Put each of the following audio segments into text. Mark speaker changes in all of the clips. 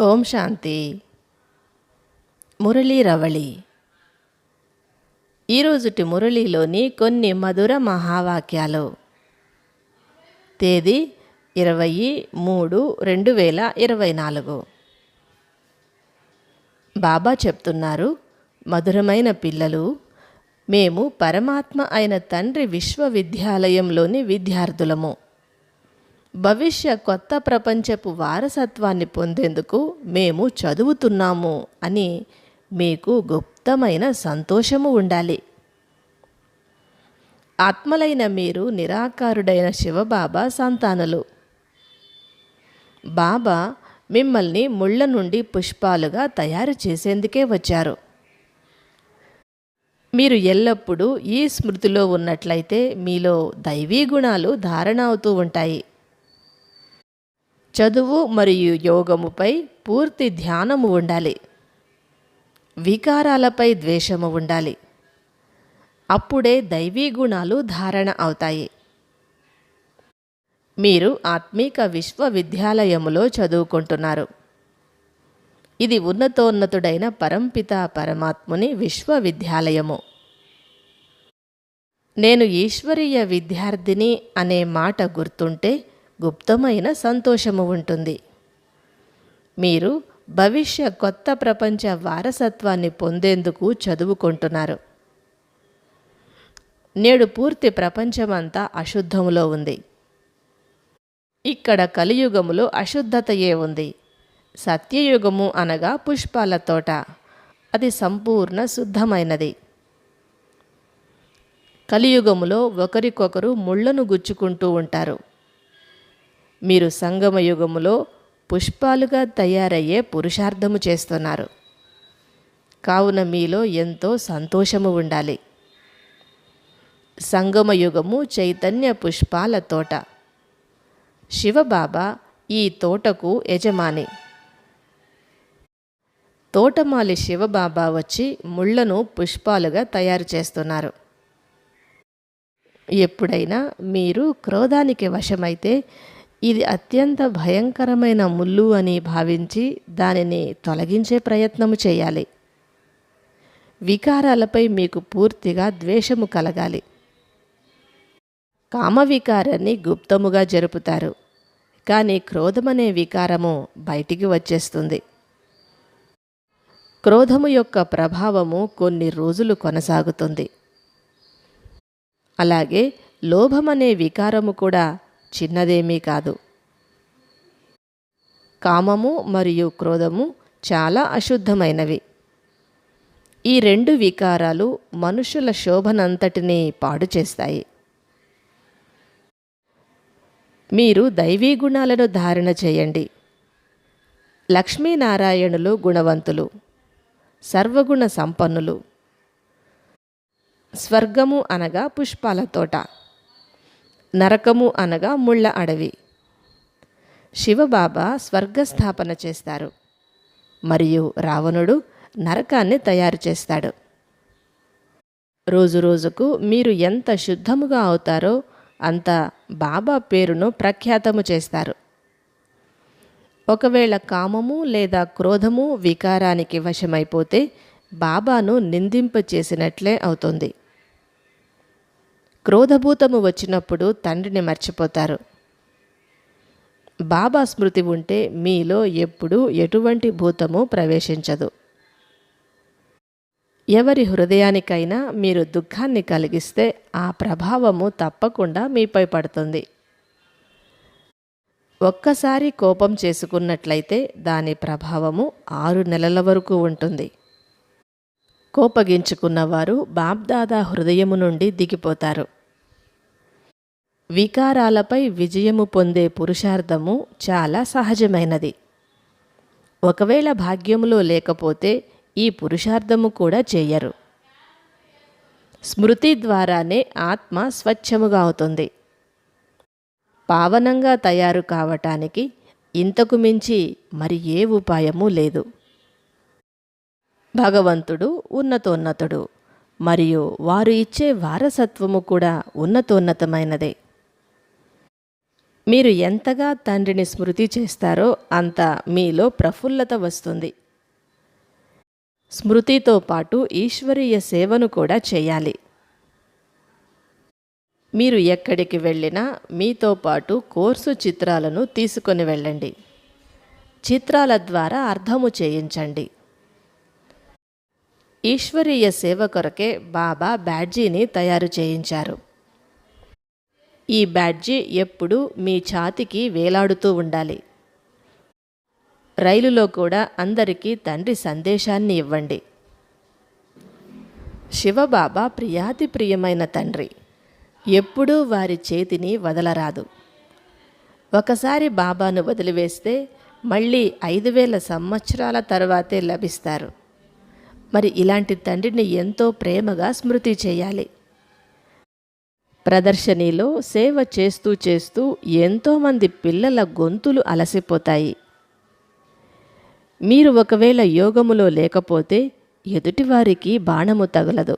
Speaker 1: ఓం శాంతి. మురళీ రవళి. ఈరోజుటి మురళీలోని కొన్ని మధుర మహావాక్యాలు. తేదీ ఇరవై మూడు రెండు వేల ఇరవై నాలుగు. బాబా చెప్తున్నారు మధురమైన పిల్లలు మేము పరమాత్మ అయిన తండ్రి విశ్వవిద్యాలయంలోని విద్యార్థులము. భవిష్య కొత్త ప్రపంచపు వారసత్వాన్ని పొందేందుకు మేము చదువుతున్నాము అని మీకు గుప్తమైన సంతోషము ఉండాలి. ఆత్మలైన మీరు నిరాకారుడైన శివబాబా సంతానులు. బాబా మిమ్మల్ని ముళ్ళ నుండి పుష్పాలుగా తయారు చేసేందుకే వచ్చారు. మీరు ఎల్లప్పుడూ ఈ స్మృతిలో ఉన్నట్లయితే మీలో దైవీ గుణాలు ధారణ అవుతూ ఉంటాయి. చదువు మరియు యోగముపై పూర్తి ధ్యానము ఉండాలి. వికారాలపై ద్వేషము ఉండాలి. అప్పుడే దైవీ గుణాలు ధారణ అవుతాయి. మీరు ఆత్మీక విశ్వవిద్యాలయములో చదువుకుంటున్నారు. ఇది ఉన్నతోన్నతుడైన పరంపిత పరమాత్ముని విశ్వవిద్యాలయము. నేను ఈశ్వరీయ విద్యార్థిని అనే మాట గుర్తుంటే గుప్తమైన సంతోషము ఉంటుంది. మీరు భవిష్య కొత్త ప్రపంచ వారసత్వాన్ని పొందేందుకు చదువుకుంటున్నారు. నేడు పూర్తి ప్రపంచమంతా అశుద్ధములో ఉంది. ఇక్కడ కలియుగములో అశుద్ధతయే ఉంది. సత్యయుగము అనగా పుష్పాల తోట. అది సంపూర్ణ శుద్ధమైనది. కలియుగములో ఒకరికొకరు ముళ్ళను గుచ్చుకుంటూ ఉంటారు. మీరు సంగమ యుగములో పుష్పాలుగా తయారయ్యే పురుషార్థము చేస్తున్నారు. కావున మీలో ఎంతో సంతోషము ఉండాలి. సంగమ యుగము చైతన్య పుష్పాల తోట. శివబాబా ఈ తోటకు యజమాని. తోటమాలి శివబాబా వచ్చి ముళ్ళను పుష్పాలుగా తయారు చేస్తున్నారు. ఎప్పుడైనా మీరు క్రోధానికి వశమైతే ఇది అత్యంత భయంకరమైన ముళ్ళు అని భావించి దానిని తొలగించే ప్రయత్నము చేయాలి. వికారాలపై మీకు పూర్తిగా ద్వేషము కలగాలి. కామవికారాన్ని గుప్తముగా జరుపుతారు. కానీ క్రోధమనే వికారము బయటికి వచ్చేస్తుంది. క్రోధము యొక్క ప్రభావము కొన్ని రోజులు కొనసాగుతుంది. అలాగే లోభమనే వికారము కూడా చిన్నదేమీ కాదు. కామము మరియు క్రోధము చాలా అశుద్ధమైనవి. ఈ రెండు వికారాలు మనుషుల శోభనంతటినీ పాడు చేస్తాయి. మీరు దైవీ గుణాలను ధారణ చేయండి. లక్ష్మీనారాయణులు గుణవంతులు. సర్వగుణ సంపన్నులు. స్వర్గము అనగా పుష్పాల తోట. నరకము అనగా ముళ్ళ అడవి. శివబాబా స్వర్గస్థాపన చేస్తారు. మరియు రావణుడు నరకాన్ని తయారు చేస్తాడు. రోజు రోజుకు మీరు ఎంత శుద్ధముగా అవుతారో అంత బాబా పేరును ప్రఖ్యాతము చేస్తారు. ఒకవేళ కామము లేదా క్రోధము వికారానికి వశమైపోతే బాబాను నిందింప చేసినట్లే అవుతుంది. క్రోధభూతము వచ్చినప్పుడు తండ్రిని మర్చిపోతారు. బాబా స్మృతి ఉంటే మీలో ఎప్పుడూ ఎటువంటి భూతము ప్రవేశించదు. ఎవరి హృదయానికైనా మీరు దుఃఖాన్ని కలిగిస్తే ఆ ప్రభావము తప్పకుండా మీపై పడుతుంది. ఒక్కసారి కోపం చేసుకున్నట్లయితే దాని ప్రభావము ఆరు నెలల వరకు ఉంటుంది. కోపగించుకున్నవారు బాబ్దాదా హృదయము నుండి దిగిపోతారు. వికారాలపై విజయము పొందే పురుషార్థము చాలా సహజమైనది. ఒకవేళ భాగ్యములో లేకపోతే ఈ పురుషార్థము కూడా చేయరు. స్మృతి ద్వారానే ఆత్మ స్వచ్ఛముగా అవుతుంది. పావనంగా తయారు కావటానికి ఇంతకు మించి మరి ఏ ఉపాయము లేదు. భగవంతుడు ఉన్నతోన్నతుడు మరియు వారు ఇచ్చే వారసత్వము కూడా ఉన్నతోన్నతమైనదే. మీరు ఎంతగా తండ్రిని స్మృతి చేస్తారో అంత మీలో ప్రఫుల్లత వస్తుంది. స్మృతితో పాటు ఈశ్వరీయ సేవను కూడా చేయాలి. మీరు ఎక్కడికి వెళ్ళినా మీతో పాటు కోర్సు చిత్రాలను తీసుకొని వెళ్ళండి. చిత్రాల ద్వారా అర్థము చేయించండి. ఈశ్వరీయ సేవ కొరకే బాబా బ్యాడ్జీని తయారు చేయించారు. ఈ బ్యాడ్జీ ఎప్పుడూ మీ ఛాతికి వేలాడుతూ ఉండాలి. రైలులో కూడా అందరికీ తండ్రి సందేశాన్ని ఇవ్వండి. శివబాబా ప్రియాతి ప్రియమైన తండ్రి ఎప్పుడూ వారి చేతిని వదలరాదు. ఒకసారి బాబాను వదిలివేస్తే మళ్ళీ ఐదు వేల సంవత్సరాల తర్వాతే లభిస్తారు. మరి ఇలాంటి తండ్రిని ఎంతో ప్రేమగా స్మృతి చేయాలి. ప్రదర్శనీలో సేవ చేస్తూ చేస్తూ ఎంతోమంది పిల్లల గొంతులు అలసిపోతాయి. మీరు ఒకవేళ యోగములో లేకపోతే ఎదుటివారికి బాణము తగలదు.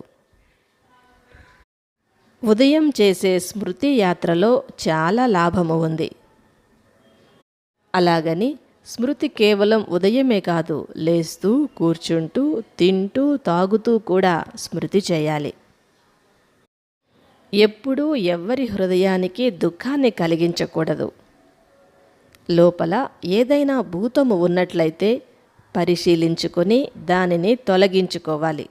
Speaker 1: ఉదయం చేసే స్మృతి యాత్రలో చాలా లాభము ఉంది. అలాగని స్మృతి కేవలం ఉదయమే కాదు లేస్తూ కూర్చుంటూ తింటూ తాగుతూ కూడా స్మృతి చేయాలి. ఎప్పుడూ ఎవ్వరి హృదయానికి దుఃఖాన్ని కలిగించకూడదు. లోపల ఏదైనా భూతము ఉన్నట్లయితే పరిశీలించుకొని దానిని తొలగించుకోవాలి.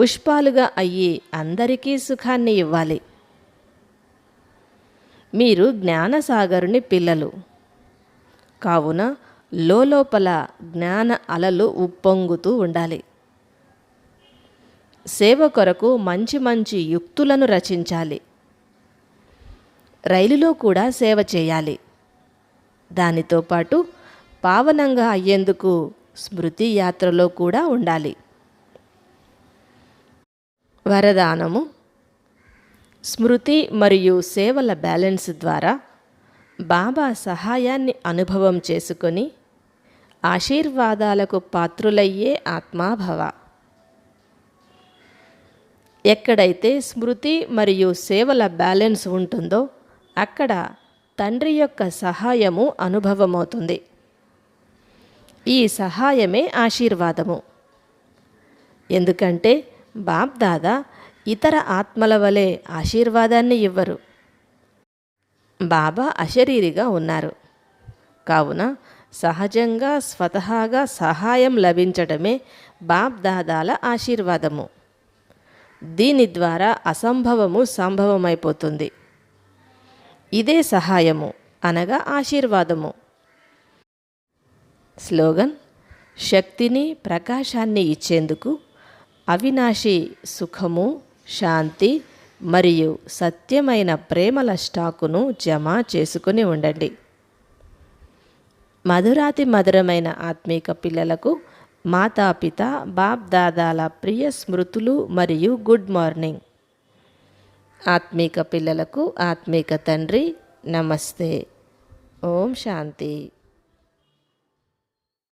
Speaker 1: పుష్పాలుగా అయ్యి అందరికీ సుఖాన్ని ఇవ్వాలి. మీరు జ్ఞానసాగరుని పిల్లలు. కావున లోపల జ్ఞాన అలలు ఉప్పొంగుతూ ఉండాలి. సేవ కొరకు మంచి మంచి యుక్తులను రచించాలి. రైలులో కూడా సేవ చేయాలి. దానితో పాటు పావనంగా అయ్యేందుకు స్మృతి యాత్రలో కూడా ఉండాలి. వరదానము. స్మృతి మరియు సేవల బ్యాలెన్స్ ద్వారా బాబా సహాయాన్ని అనుభవం చేసుకొని ఆశీర్వాదాలకు పాత్రులయ్యే ఆత్మాభవ. ఎక్కడైతే స్మృతి మరియు సేవల బ్యాలెన్స్ ఉంటుందో అక్కడ తండ్రి యొక్క సహాయము అనుభవమవుతుంది. ఈ సహాయమే ఆశీర్వాదము. ఎందుకంటే బాప్ దాదా ఇతర ఆత్మల వలె ఆశీర్వాదాన్ని ఇవ్వరు. బాబా అశరీరిగా ఉన్నారు. కావున సహజంగా స్వతహాగా సహాయం లభించడమే బాప్ దాదాల ఆశీర్వాదము. దీని ద్వారా అసంభవము సంభవమైపోతుంది. ఇదే సహాయము అనగా ఆశీర్వాదము. స్లోగన్ శక్తిని ప్రకాశాన్ని ఇచ్చేందుకు అవినాశి సుఖము శాంతి మరియు సత్యమైన ప్రేమల స్టాకును జమ చేసుకుని ఉండండి. మధురాతి మధురమైన ఆత్మీక పిల్లలకు మాతాపిత బాప్ దాదాల ప్రియ స్మృతులు మరియు గుడ్ మార్నింగ్. ఆత్మీక పిల్లలకు ఆత్మీక తండ్రి నమస్తే. ఓం శాంతి.